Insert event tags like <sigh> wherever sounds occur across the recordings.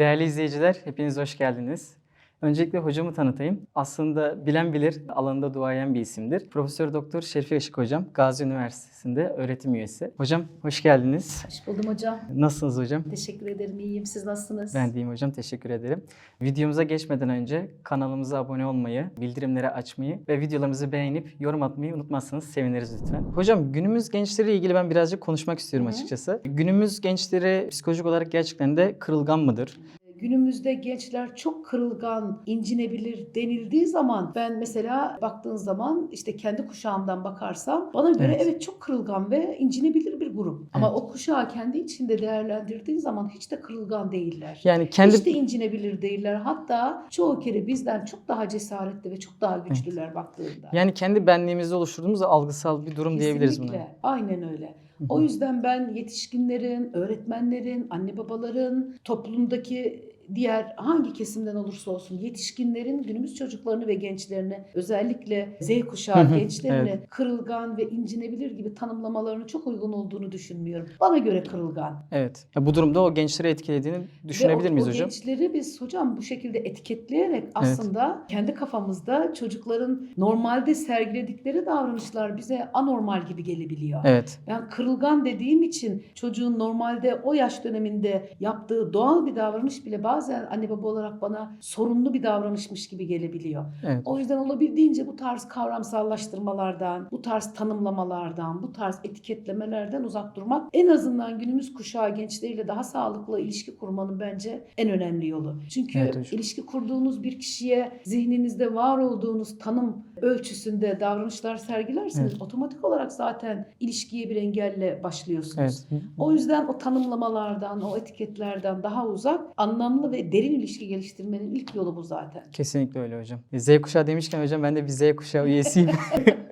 Değerli izleyiciler, hepiniz hoş geldiniz. Öncelikle hocamı tanıtayım. Aslında bilen bilir, alanında duayen bir isimdir. Profesör Doktor Şerife Işık Hocam, Gazi Üniversitesi'nde öğretim üyesi. Hocam hoş geldiniz. Hoş buldum hocam. Nasılsınız hocam? Teşekkür ederim. İyiyim. Siz nasılsınız? Ben deyim hocam, teşekkür ederim. Videomuza geçmeden önce kanalımıza abone olmayı, bildirimleri açmayı ve videolarımızı beğenip yorum atmayı unutmazsanız seviniriz lütfen. Hocam günümüz gençleriyle ilgili ben birazcık konuşmak istiyorum Hı hı. açıkçası. Günümüz gençleri psikolojik olarak gerçekten de kırılgan mıdır? Günümüzde gençler çok kırılgan, incinebilir denildiği zaman ben mesela baktığın zaman işte kendi kuşağımdan bakarsam bana göre Evet. evet, çok kırılgan ve incinebilir bir grup. Ama Evet. o kuşağı kendi içinde değerlendirdiğin zaman hiç de kırılgan değiller. Yani kendi Hiç de incinebilir değiller. Hatta çoğu kere bizden çok daha cesaretli ve çok daha güçlüler baktığında. Yani kendi benliğimizde oluşturduğumuz algısal bir durum diyebiliriz buna. Kesinlikle. Aynen öyle. O yüzden ben yetişkinlerin, öğretmenlerin, anne babaların, toplumdaki diğer hangi kesimden olursa olsun yetişkinlerin günümüz çocuklarını ve gençlerini özellikle Z kuşağı gençlerini kırılgan ve incinebilir gibi tanımlamalarını çok uygun olduğunu düşünmüyorum. Bana göre kırılgan. Evet. Ya bu durumda o gençleri etkilediğini düşünebilir o, miyiz o hocam? gençleri biz hocam bu şekilde etiketleyerek aslında kendi kafamızda çocukların normalde sergiledikleri davranışlar bize anormal gibi gelebiliyor. Evet. Yani kırılgan dediğim için çocuğun normalde o yaş döneminde yaptığı doğal bir davranış bile bazen anne baba olarak bana sorunlu bir davranışmış gibi gelebiliyor. Evet. O yüzden olabildiğince bu tarz kavramsallaştırmalardan, bu tarz tanımlamalardan, bu tarz etiketlemelerden uzak durmak en azından günümüz kuşağı gençleriyle daha sağlıklı ilişki kurmanın bence en önemli yolu. Çünkü Evet hocam. ilişki kurduğunuz bir kişiye zihninizde var olduğunuz tanım ölçüsünde davranışlar sergilerseniz Evet. otomatik olarak zaten ilişkiye bir engelle başlıyorsunuz. Evet. O yüzden o tanımlamalardan, o etiketlerden daha uzak, anlamlı ve derin ilişki geliştirmenin ilk yolu bu zaten. Kesinlikle öyle hocam. Z kuşağı demişken hocam ben de bir Z kuşağı üyesiyim. <laughs>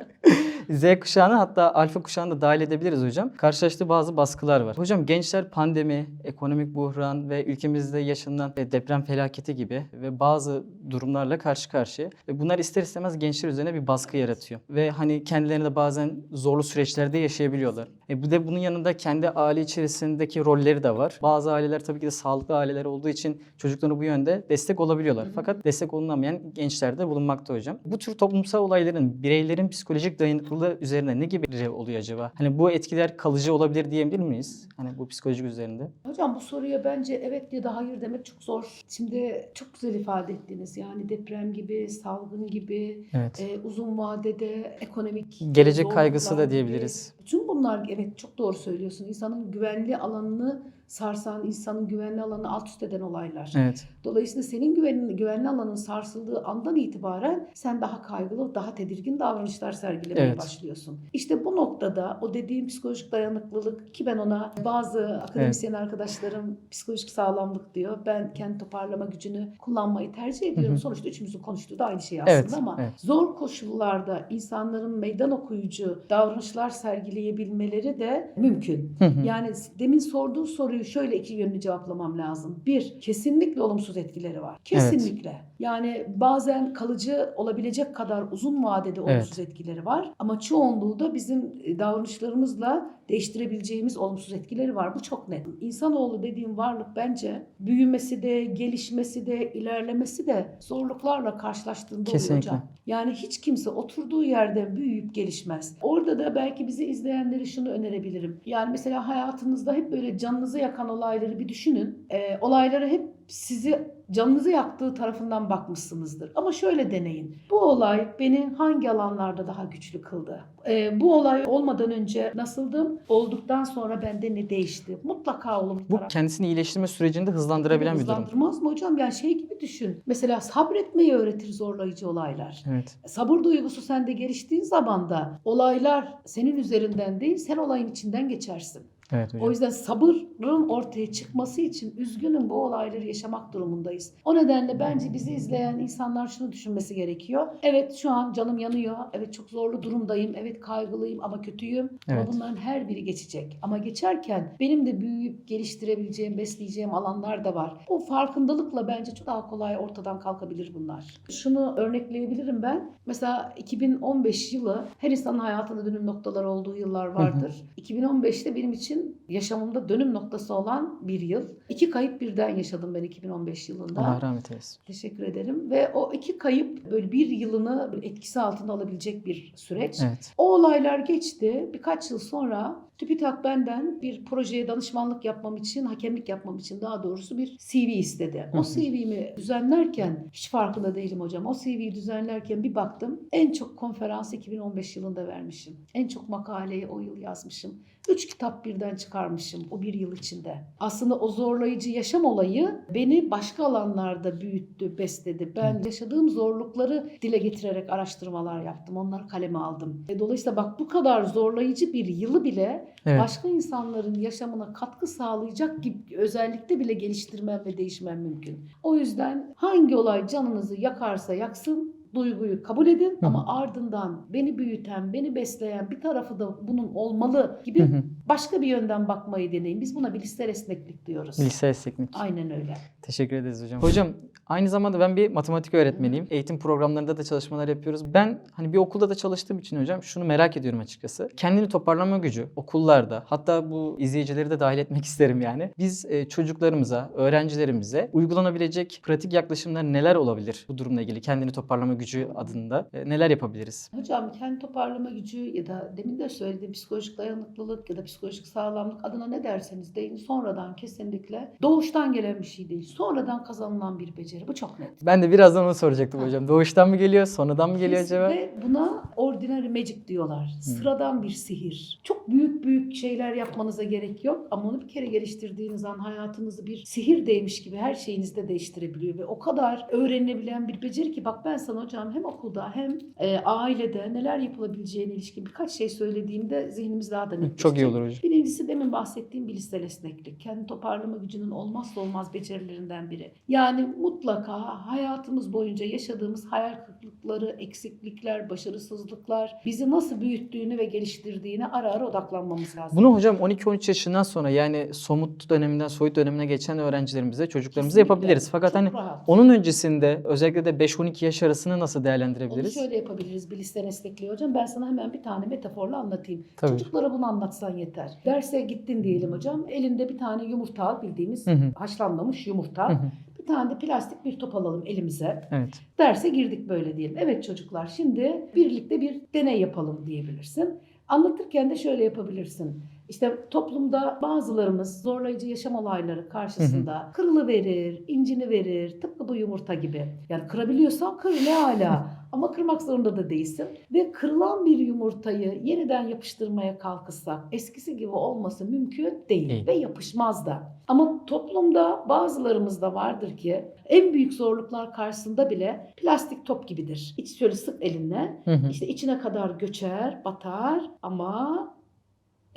Z kuşağını hatta alfa kuşağını da dahil edebiliriz hocam. Karşılaştığı bazı baskılar var. Hocam gençler pandemi, ekonomik buhran ve ülkemizde yaşanan e, deprem felaketi gibi ve bazı durumlarla karşı karşıya. Ve bunlar ister istemez gençler üzerine bir baskı yaratıyor. Ve hani kendilerini de bazen zorlu süreçlerde yaşayabiliyorlar. E bu de bunun yanında kendi aile içerisindeki rolleri de var. Bazı aileler tabii ki de sağlıklı aileler olduğu için çocuklarına bu yönde destek olabiliyorlar. Fakat destek olunamayan gençler de bulunmakta hocam. Bu tür toplumsal olayların bireylerin psikolojik dayanıklılığı üzerine ne gibi oluyor acaba? Hani bu etkiler kalıcı olabilir diyebilir miyiz? Hani bu psikolojik üzerinde. Hocam bu soruya bence evet ya da hayır demek çok zor. Şimdi çok güzel ifade ettiniz. Yani deprem gibi, salgın gibi, Evet. e, uzun vadede ekonomik Gelecek kaygısı da gibi. diyebiliriz. Bütün bunlar evet çok doğru söylüyorsun. İnsanın güvenli alanını sarsan, insanın güvenli alanını alt üst eden olaylar. Evet. Dolayısıyla senin güvenli, güvenli alanın sarsıldığı andan itibaren sen daha kaygılı, daha tedirgin davranışlar sergilemeye Evet. başlıyorsun. İşte bu noktada o dediğim psikolojik dayanıklılık ki ben ona bazı akademisyen arkadaşlarım psikolojik sağlamlık diyor. Ben kendi toparlama gücünü kullanmayı tercih ediyorum. Hı hı. Sonuçta üçümüzün konuştuğu da aynı şey aslında Evet, ama evet. zor koşullarda insanların meydan okuyucu davranışlar sergileyebilmeleri de mümkün. Hı hı. Yani demin sorduğu soruyu şöyle iki yönlü cevaplamam lazım. Bir, kesinlikle olumsuz etkileri var. Kesinlikle. Yani bazen kalıcı olabilecek kadar uzun vadede olumsuz etkileri var. Ama çoğunluğu da bizim e, davranışlarımızla değiştirebileceğimiz olumsuz etkileri var. Bu çok net. İnsanoğlu dediğim varlık bence büyümesi de, gelişmesi de, ilerlemesi de zorluklarla karşılaştığında oluyor Kesinlikle. hocam. Yani hiç kimse oturduğu yerde büyüyüp gelişmez. Orada da belki bizi izleyenlere şunu önerebilirim. Yani mesela hayatınızda hep böyle canınızı yakan olayları bir düşünün. Ee, olaylara hep sizi canınızı yaktığı tarafından bakmışsınızdır. Ama şöyle deneyin. Bu olay beni hangi alanlarda daha güçlü kıldı? Ee, bu olay olmadan önce nasıldım? Olduktan sonra bende ne değişti? Mutlaka olumlu Bu taraf. kendisini iyileştirme sürecini de hızlandırabilen bir durum. Hızlandırmaz mı hocam? Yani şey gibi düşün. Mesela sabretmeyi öğretir zorlayıcı olaylar. Evet. Sabır duygusu sende geliştiğin zaman da olaylar senin üzerinden değil sen olayın içinden geçersin. Evet hocam. O yüzden sabırın ortaya çıkması için üzgünüm bu olayları yaşamak durumundayız. O nedenle bence bizi izleyen insanlar şunu düşünmesi gerekiyor. Evet şu an canım yanıyor. Evet çok zorlu durumdayım. Evet kaygılıyım ama kötüyüm. Evet. Ama bunların her biri geçecek. Ama geçerken benim de büyüyüp geliştirebileceğim, besleyeceğim alanlar da var. Bu farkındalıkla bence çok daha kolay ortadan kalkabilir bunlar. Şunu örnekleyebilirim ben. Mesela 2015 yılı her insanın hayatında dönüm noktaları olduğu yıllar vardır. 2015'te benim için için yaşamımda dönüm noktası olan bir yıl. İki kayıp birden yaşadım ben 2015 yılında. Allah rahmet eylesin. Teşekkür ederim. Ve o iki kayıp böyle bir yılını etkisi altına alabilecek bir süreç. Evet. O olaylar geçti. Birkaç yıl sonra TÜBİTAK benden bir projeye danışmanlık yapmam için, hakemlik yapmam için daha doğrusu bir CV istedi. O. CV'mi düzenlerken, hiç farkında değilim hocam, o CV'yi düzenlerken bir baktım. En çok konferans 2015 yılında vermişim. En çok makaleyi o yıl yazmışım. Üç kitap birden çıkarmışım o bir yıl içinde. Aslında o zorlayıcı yaşam olayı beni başka alanlarda büyüttü, besledi. Ben yaşadığım zorlukları dile getirerek araştırmalar yaptım. Onları kaleme aldım. E, Dolayısıyla bak bu kadar zorlayıcı bir yılı bile Evet. başka insanların yaşamına katkı sağlayacak gibi özellikle bile geliştirmem ve değişmem mümkün. O yüzden hangi olay canınızı yakarsa yaksın duyguyu kabul edin Hı. ama ardından beni büyüten, beni besleyen bir tarafı da bunun olmalı gibi Hı hı. Başka bir yönden bakmayı deneyin. Biz buna bilişsel esneklik diyoruz. Bilgisayar esneklik. Aynen öyle. Teşekkür ederiz hocam. Hocam aynı zamanda ben bir matematik öğretmeniyim. Eğitim programlarında da çalışmalar yapıyoruz. Ben hani bir okulda da çalıştığım için hocam şunu merak ediyorum açıkçası. Kendini toparlama gücü okullarda hatta bu izleyicileri de dahil etmek <laughs> isterim yani. Biz e, çocuklarımıza, öğrencilerimize uygulanabilecek pratik yaklaşımlar neler olabilir bu durumla ilgili? Kendini toparlama gücü adında e, neler yapabiliriz? Hocam kendi toparlama gücü ya da demin de söylediğim psikolojik dayanıklılık ya da psikolojik sağlamlık adına ne derseniz deyin sonradan kesinlikle doğuştan gelen bir şey değil. Sonradan kazanılan bir beceri. Bu çok net. Ben de birazdan onu soracaktım hocam. Doğuştan mı geliyor, sonradan mı geliyor acaba? Ve buna ordinary magic diyorlar. Sıradan bir sihir. Çok büyük büyük şeyler yapmanıza gerek yok ama onu bir kere geliştirdiğiniz an hayatınızı bir sihir değmiş gibi her şeyinizde değiştirebiliyor ve o kadar öğrenilebilen bir beceri ki bak ben sana hocam hem okulda hem e, ailede neler yapılabileceğine ilişkin birkaç şey söylediğimde zihnimiz daha da netleşecek. Çok iyi olur hocam. Birincisi demin bahsettiğim bilişsel esneklik. Kendi toparlama gücünün olmazsa olmaz becerilerinden biri. Yani mutlaka hayatımız boyunca yaşadığımız hayal kırıklıkları, eksiklikler, başarısızlıklar bizi nasıl büyüttüğünü ve geliştirdiğine ara ara odaklanmamız lazım. Bunu hocam 12-13 yaşından sonra yani somut döneminden soyut dönemine geçen öğrencilerimize, çocuklarımıza Kesinlikle. yapabiliriz. Fakat Çok hani rahat. onun öncesinde özellikle de 5-12 yaş arasını nasıl Onu değerlendirebiliriz? şöyle yapabiliriz bilişsel esnekliği hocam. Ben sana hemen bir tane metaforla anlatayım. Tabii. Çocuklara bunu anlatsan yeter. Derse gittin diyelim hocam. Elinde bir tane yumurta al bildiğimiz Hı hı. haşlanmamış Hı yumurta. hı. bir tane de plastik bir top alalım elimize. Evet. Derse girdik böyle diyelim. Evet çocuklar şimdi birlikte bir deney yapalım diyebilirsin. Anlatırken de şöyle yapabilirsin. İşte toplumda bazılarımız zorlayıcı yaşam olayları karşısında kırılı verir, incini verir. Tıpkı bu yumurta gibi. Yani kırabiliyorsan kır ne hala. <laughs> Ama kırmak zorunda da değilsin. Ve kırılan bir yumurtayı yeniden yapıştırmaya kalkışsak eskisi gibi olması mümkün değil. Değil. Ve yapışmaz da. Ama toplumda bazılarımızda vardır ki en büyük zorluklar karşısında bile plastik top gibidir. İç şöyle sık elinle. Hı hı. İşte içine kadar göçer, batar ama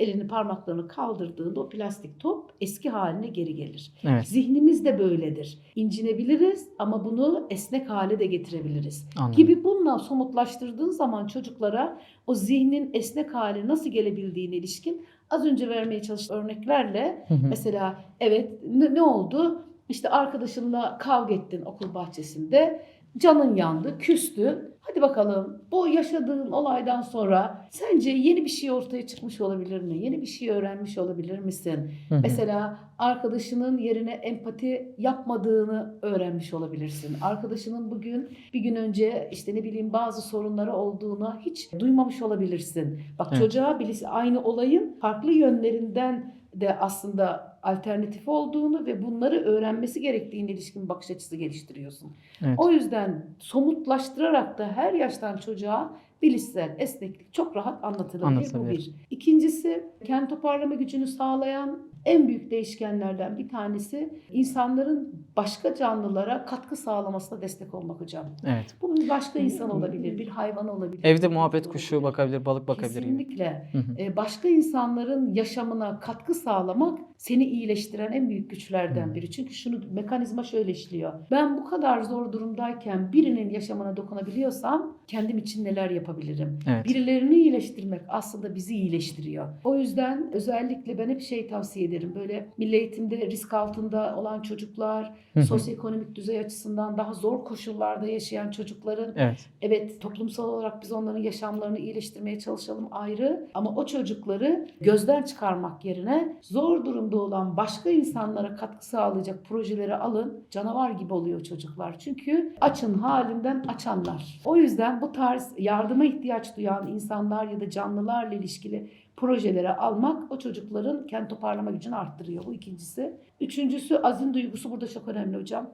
elini parmaklarını kaldırdığında o plastik top eski haline geri gelir. Evet. Zihnimiz de böyledir. İncinebiliriz ama bunu esnek hale de getirebiliriz. Anladım. Gibi bununla somutlaştırdığın zaman çocuklara o zihnin esnek hale nasıl gelebildiğine ilişkin az önce vermeye çalıştığım örneklerle Hı hı. Mesela evet ne, ne oldu? İşte arkadaşınla kavga ettin okul bahçesinde. Canın yandı, küstün. Hadi bakalım bu yaşadığın olaydan sonra sence yeni bir şey ortaya çıkmış olabilir mi? Yeni bir şey öğrenmiş olabilir misin? Hı hı. Mesela arkadaşının yerine empati yapmadığını öğrenmiş olabilirsin. Arkadaşının bugün bir gün önce işte ne bileyim bazı sorunları olduğunu hiç duymamış olabilirsin. Bak Evet. çocuğa bilisi aynı olayın farklı yönlerinden de aslında alternatif olduğunu ve bunları öğrenmesi gerektiğine ilişkin bakış açısı geliştiriyorsun. Evet. O yüzden somutlaştırarak da her yaştan çocuğa bilişsel esneklik çok rahat anlatılabilir. Bu bir. İkincisi kendi toparlama gücünü sağlayan en büyük değişkenlerden bir tanesi insanların başka canlılara katkı sağlamasına destek olmak hocam. Evet. Bu bir başka insan olabilir, bir hayvan olabilir. Evde muhabbet kuş kuşu olabilir. bakabilir, balık bakabilir gibi. Kesinlikle. Hı. Ee, Başka insanların yaşamına katkı sağlamak seni iyileştiren en büyük güçlerden biri. Çünkü şunu mekanizma şöyle işliyor. Ben bu kadar zor durumdayken birinin yaşamına dokunabiliyorsam kendim için neler yapabilirim? Evet. Birilerini iyileştirmek aslında bizi iyileştiriyor. O yüzden özellikle ben hep şey tavsiye ederim. Böyle milli eğitimde risk altında olan çocuklar, Hı hı. sosyoekonomik düzey açısından daha zor koşullarda yaşayan çocukların Evet. Evet toplumsal olarak biz onların yaşamlarını iyileştirmeye çalışalım ayrı ama o çocukları gözden çıkarmak yerine zor durumda olan başka insanlara katkı sağlayacak projeleri alın. Canavar gibi oluyor çocuklar. Çünkü açın halinden açanlar. O yüzden bu tarz yardıma ihtiyaç duyan insanlar ya da canlılarla ilişkili projelere almak o çocukların kendi toparlama gücünü arttırıyor. Bu ikincisi. Üçüncüsü azim duygusu burada çok önemli hocam.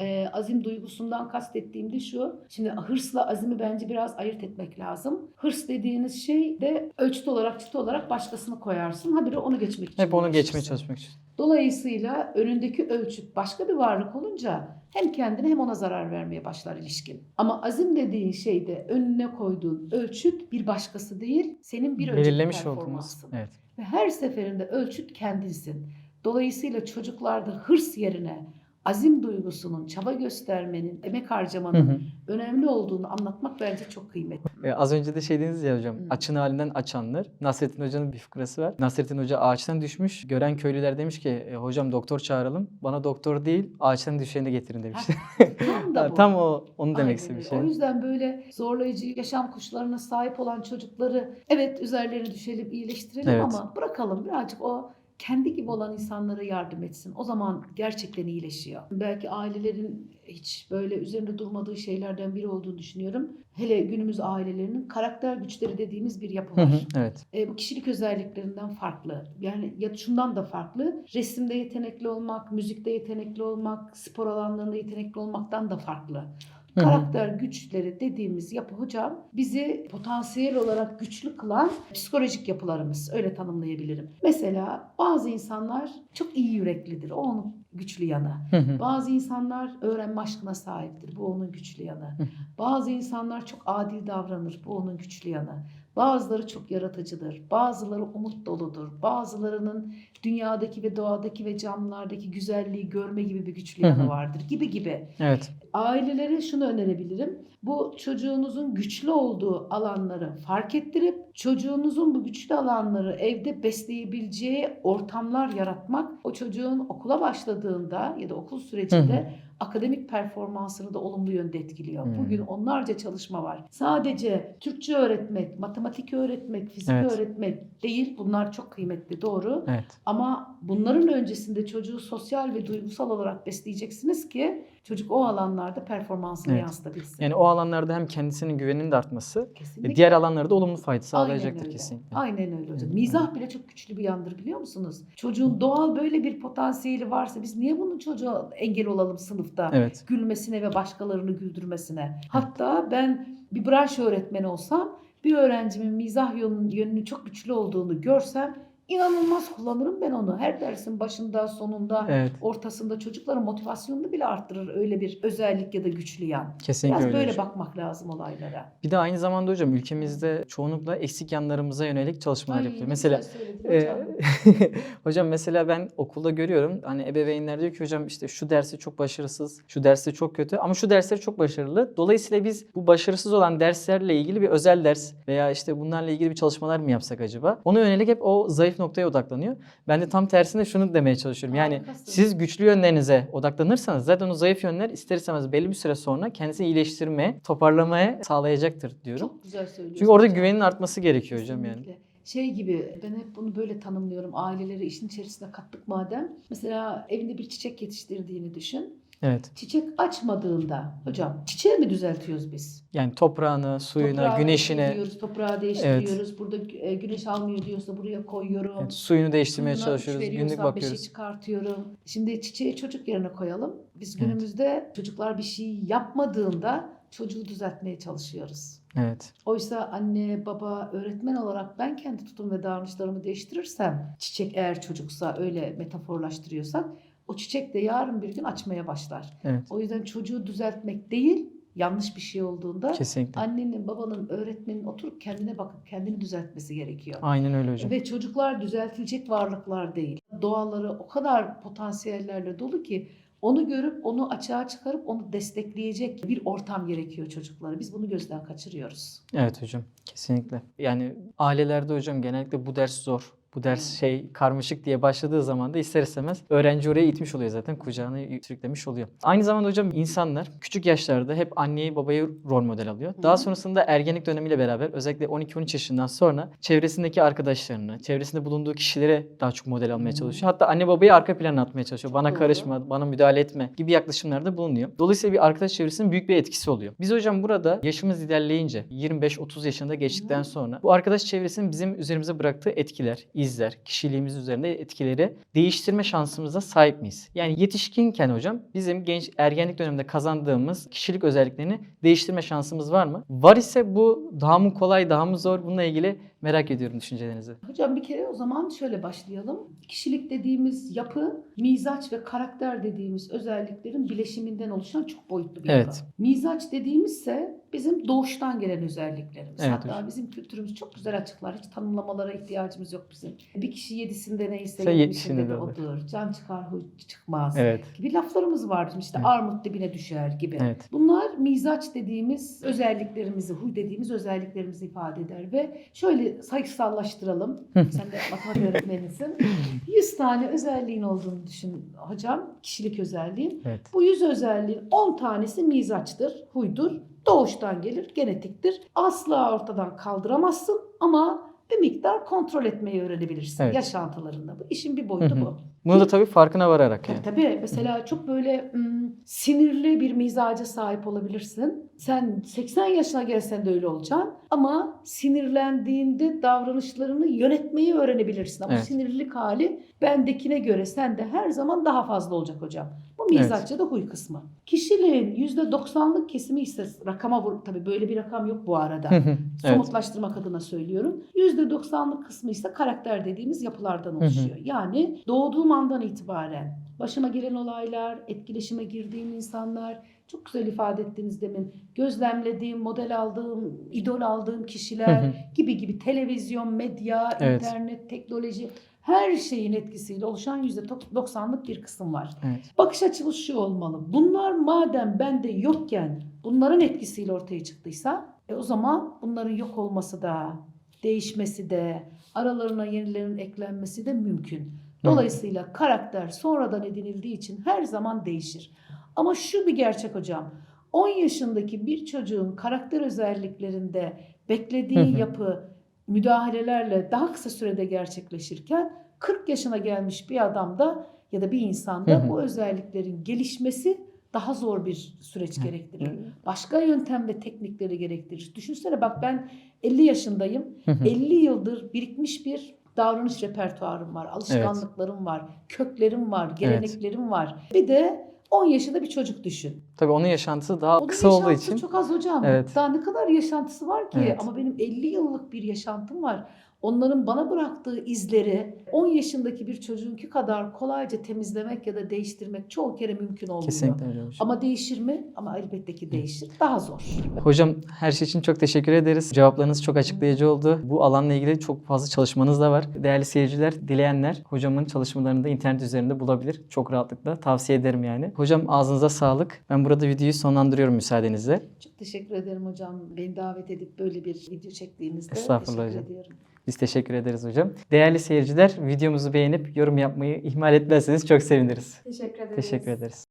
Ee, azim duygusundan kastettiğim de şu. Şimdi hırsla azimi bence biraz ayırt etmek lazım. Hırs dediğiniz şey de ölçüt olarak, çıta olarak başkasını koyarsın. Habire onu geçmek için. Hep onu geçmeye çalışmak için. Dolayısıyla önündeki ölçüt başka bir varlık olunca hem kendine hem ona zarar vermeye başlar ilişkin. Ama azim dediğin şeyde önüne koyduğun ölçüt bir başkası değil, senin bir önceki Belirlemiş performansın. Evet. Ve her seferinde ölçüt kendinsin. Dolayısıyla çocuklarda hırs yerine azim duygusunun, çaba göstermenin, emek Hı harcamanın hı. önemli olduğunu anlatmak bence çok kıymetli. Ee, az önce de şey dediniz ya hocam. Hı. Açın halinden açanlar. Nasrettin Hoca'nın bir fıkrası var. Nasrettin Hoca ağaçtan düşmüş. Gören köylüler demiş ki "E, hocam doktor çağıralım. Bana doktor değil ağaçtan düşeni de getirin demiş. <laughs> Tam da bu. Tam o onu demek istemiş. öyle. O yüzden böyle zorlayıcı yaşam koşullarına sahip olan çocukları evet üzerlerine düşelim, iyileştirelim Evet. ama bırakalım birazcık o kendi gibi olan insanlara yardım etsin. O zaman gerçekten iyileşiyor. Belki ailelerin hiç böyle üzerinde durmadığı şeylerden biri olduğunu düşünüyorum. Hele günümüz ailelerinin karakter güçleri dediğimiz bir yapı var. evet. E, bu kişilik özelliklerinden farklı. Yani ya şundan da farklı. Resimde yetenekli olmak, müzikte yetenekli olmak, spor alanlarında yetenekli olmaktan da farklı. Hı hı. Karakter güçleri dediğimiz yapı hocam bizi potansiyel olarak güçlü kılan psikolojik yapılarımız. Öyle tanımlayabilirim. Mesela bazı insanlar çok iyi yüreklidir. O onun güçlü yanı. Hı hı. Bazı insanlar öğrenme aşkına sahiptir. Bu onun güçlü yanı. Hı. Bazı insanlar çok adil davranır. Bu onun güçlü yanı. Bazıları çok yaratıcıdır. Bazıları umut doludur. Bazılarının dünyadaki ve doğadaki ve canlılardaki güzelliği görme gibi bir güçlü yanı vardır gibi gibi. Evet. Ailelere şunu önerebilirim. Bu çocuğunuzun güçlü olduğu alanları fark ettirip çocuğunuzun bu güçlü alanları evde besleyebileceği ortamlar yaratmak o çocuğun okula başladığında ya da okul sürecinde akademik performansını da olumlu yönde etkiliyor. Hı. Bugün onlarca çalışma var. Sadece Türkçe öğretmek, matematik öğretmek, fizik Evet. öğretmek değil. Bunlar çok kıymetli, doğru. Evet. Ama bunların öncesinde çocuğu sosyal ve duygusal olarak besleyeceksiniz ki çocuk o alanlarda performansını Evet. yansıtabilsin. Yani o alanlarda hem kendisinin güveninin de artması, Kesinlikle. diğer alanlarda olumlu fayda Aynen sağlayacaktır öyle. kesinlikle. Aynen öyle hocam. Mizah bile çok güçlü bir yandır biliyor musunuz? Çocuğun doğal böyle bir potansiyeli varsa biz niye bunun çocuğa engel olalım sınıfta? Evet. Gülmesine ve başkalarını güldürmesine. Hatta ben bir branş öğretmeni olsam bir öğrencimin mizah yönünün çok güçlü olduğunu görsem inanılmaz kullanırım ben onu. Her dersin başında, sonunda, Evet. ortasında çocukların motivasyonunu bile arttırır öyle bir özellik ya da güçlü yan. Kesinlikle Biraz öyle. böyle hocam. bakmak lazım olaylara. Bir de aynı zamanda hocam ülkemizde çoğunlukla eksik yanlarımıza yönelik çalışmalar Ay, yapılıyor. Mesela Ee, hocam. <laughs> hocam mesela ben okulda görüyorum hani ebeveynler diyor ki hocam işte şu dersi çok başarısız, şu dersi çok kötü ama şu dersleri çok başarılı. Dolayısıyla biz bu başarısız olan derslerle ilgili bir özel ders veya işte bunlarla ilgili bir çalışmalar mı yapsak acaba? Ona yönelik hep o zayıf noktaya odaklanıyor. Ben de tam tersine şunu demeye çalışıyorum. Yani Harikasın. siz güçlü yönlerinize odaklanırsanız zaten o zayıf yönler ister istemez belli bir süre sonra kendisini iyileştirmeye, toparlamaya sağlayacaktır diyorum. Çok güzel söylüyorsun. Çünkü orada hocam. güvenin artması gerekiyor hocam yani. Kesinlikle. Şey gibi ben hep bunu böyle tanımlıyorum. Aileleri işin içerisine kattık madem. Mesela evinde bir çiçek yetiştirdiğini düşün. Evet. Çiçek açmadığında hocam çiçeği mi düzeltiyoruz biz? Yani toprağını, suyuna, Toprağı güneşine, değiştiriyoruz, toprağı değiştiriyoruz. Burada e, güneş almıyor diyorsa buraya koyuyorum. evet, suyunu değiştirmeye üç çalışıyoruz. Günlük Bir şey bakıyoruz. çıkartıyorum. Şimdi çiçeği çocuk yerine koyalım. Biz Evet. günümüzde çocuklar bir şey yapmadığında çocuğu düzeltmeye çalışıyoruz. Evet. Oysa anne, baba, öğretmen olarak ben kendi tutum ve davranışlarımı değiştirirsem, çiçek eğer çocuksa öyle metaforlaştırıyorsak, o çiçek de yarın bir gün açmaya başlar. Evet. O yüzden çocuğu düzeltmek değil, yanlış bir şey olduğunda Kesinlikle. annenin, babanın, öğretmenin oturup kendine bakıp kendini düzeltmesi gerekiyor. Aynen öyle hocam. Ve çocuklar düzeltilecek varlıklar değil. Doğaları o kadar potansiyellerle dolu ki Onu görüp onu açığa çıkarıp onu destekleyecek bir ortam gerekiyor çocuklara. Biz bunu gözden kaçırıyoruz. Evet hocam kesinlikle. Yani ailelerde hocam genellikle bu ders zor. Bu ders şey karmaşık diye başladığı zaman da ister istemez öğrenci oraya itmiş oluyor zaten kucağına sürüklemiş oluyor. Aynı zamanda hocam insanlar küçük yaşlarda hep anneyi babayı rol model alıyor. Daha sonrasında ergenlik dönemiyle beraber özellikle 12-13 yaşından sonra çevresindeki arkadaşlarını, çevresinde bulunduğu kişilere daha çok model almaya çalışıyor. Hatta anne babayı arka plana atmaya çalışıyor. Bana karışma, bana müdahale etme gibi yaklaşımlarda bulunuyor. Dolayısıyla bir arkadaş çevresinin büyük bir etkisi oluyor. Biz hocam burada yaşımız ilerleyince 25-30 yaşında geçtikten sonra bu arkadaş çevresinin bizim üzerimize bıraktığı etkiler, izler, kişiliğimiz üzerinde etkileri değiştirme şansımıza sahip miyiz? Yani yetişkinken hocam bizim genç ergenlik döneminde kazandığımız kişilik özelliklerini değiştirme şansımız var mı? Var ise bu daha mı kolay, daha mı zor? Bununla ilgili merak ediyorum düşüncelerinizi. Hocam bir kere o zaman şöyle başlayalım. Kişilik dediğimiz yapı, mizaç ve karakter dediğimiz özelliklerin bileşiminden oluşan çok boyutlu bir yapı. Evet. Mizaç dediğimizse bizim doğuştan gelen özelliklerimiz. Evet Hatta hocam. bizim kültürümüz çok güzel açıklar. Hiç tanımlamalara ihtiyacımız yok bizim. Bir kişi yedisinde neyse Sen yetmişinde de odur. Can çıkar huy çıkmaz Evet. gibi laflarımız vardır. İşte Evet. armut dibine düşer gibi. Evet. Bunlar mizaç dediğimiz özelliklerimizi, huy dediğimiz özelliklerimizi ifade eder ve şöyle sayısallaştıralım. Sen de matematik öğretmenisin. <laughs> 100 tane özelliğin olduğunu düşün hocam. Kişilik özelliğin. Evet. Bu 100 özelliğin 10 tanesi mizaçtır, huydur. Doğuştan gelir, genetiktir. Asla ortadan kaldıramazsın ama bir miktar kontrol etmeyi öğrenebilirsin Evet. yaşantılarında. Bu işin bir boyutu bu. Bunu da tabii farkına vararak Tabii yani. tabii. Mesela çok böyle ım, sinirli bir mizaca sahip olabilirsin. Sen 80 yaşına gelsen de öyle olacaksın. Ama sinirlendiğinde davranışlarını yönetmeyi öğrenebilirsin. Ama Evet. sinirlilik hali bendekine göre sende her zaman daha fazla olacak hocam. Bu mizaçça da huy kısmı. Kişiliğin %90'lık kesimi ise rakama vur. Tabii böyle bir rakam yok bu arada. Hı. <laughs> evet. Somutlaştırmak adına söylüyorum. %90'lık kısmı ise karakter dediğimiz yapılardan oluşuyor. Yani doğduğum andan itibaren başıma gelen olaylar, etkileşime girdiğim insanlar, çok güzel ifade ettiniz demin. Gözlemlediğim, model aldığım, idol aldığım kişiler gibi gibi televizyon, medya, Evet. internet, teknoloji her şeyin etkisiyle oluşan %90'lık bir kısım var. Evet. Bakış açımız şu olmalı. Bunlar madem bende yokken bunların etkisiyle ortaya çıktıysa e o zaman bunların yok olması da değişmesi de aralarına yenilerin eklenmesi de mümkün. Dolayısıyla karakter sonradan edinildiği için her zaman değişir. Ama şu bir gerçek hocam. 10 yaşındaki bir çocuğun karakter özelliklerinde beklediği Hı hı. yapı müdahalelerle daha kısa sürede gerçekleşirken 40 yaşına gelmiş bir adamda ya da bir insanda Hı hı. bu özelliklerin gelişmesi daha zor bir süreç Hı. gerektirir. Başka yöntem ve teknikleri gerektirir. Düşünsene bak ben 50 yaşındayım. Hı hı. 50 yıldır birikmiş bir davranış repertuarım var, alışkanlıklarım var, köklerim var, geleneklerim var. Bir de 10 yaşında bir çocuk düşün. Tabii onun yaşantısı daha Onun kısa olduğu yaşantısı için. çok az hocam. Evet. Daha ne kadar yaşantısı var ki? Evet. Ama benim 50 yıllık bir yaşantım var. Onların bana bıraktığı izleri 10 yaşındaki bir çocuğunki kadar kolayca temizlemek ya da değiştirmek çoğu kere mümkün olmuyor. Kesinlikle öyle hocam. Ama değişir mi? Ama elbette ki değişir. Daha zor. Hocam her şey için çok teşekkür ederiz. Cevaplarınız çok açıklayıcı oldu. Bu alanla ilgili çok fazla çalışmanız da var. Değerli seyirciler, dileyenler hocamın çalışmalarını da internet üzerinde bulabilir. Çok rahatlıkla tavsiye ederim yani. Hocam ağzınıza sağlık. Ben burada videoyu sonlandırıyorum müsaadenizle. Çok teşekkür ederim hocam. Beni davet edip böyle bir video çektiğinizde. Estağfurullah teşekkür hocam. ediyorum. Biz teşekkür ederiz hocam. Değerli seyirciler, videomuzu beğenip yorum yapmayı ihmal etmezseniz çok seviniriz. Teşekkür ederiz. Teşekkür ederiz.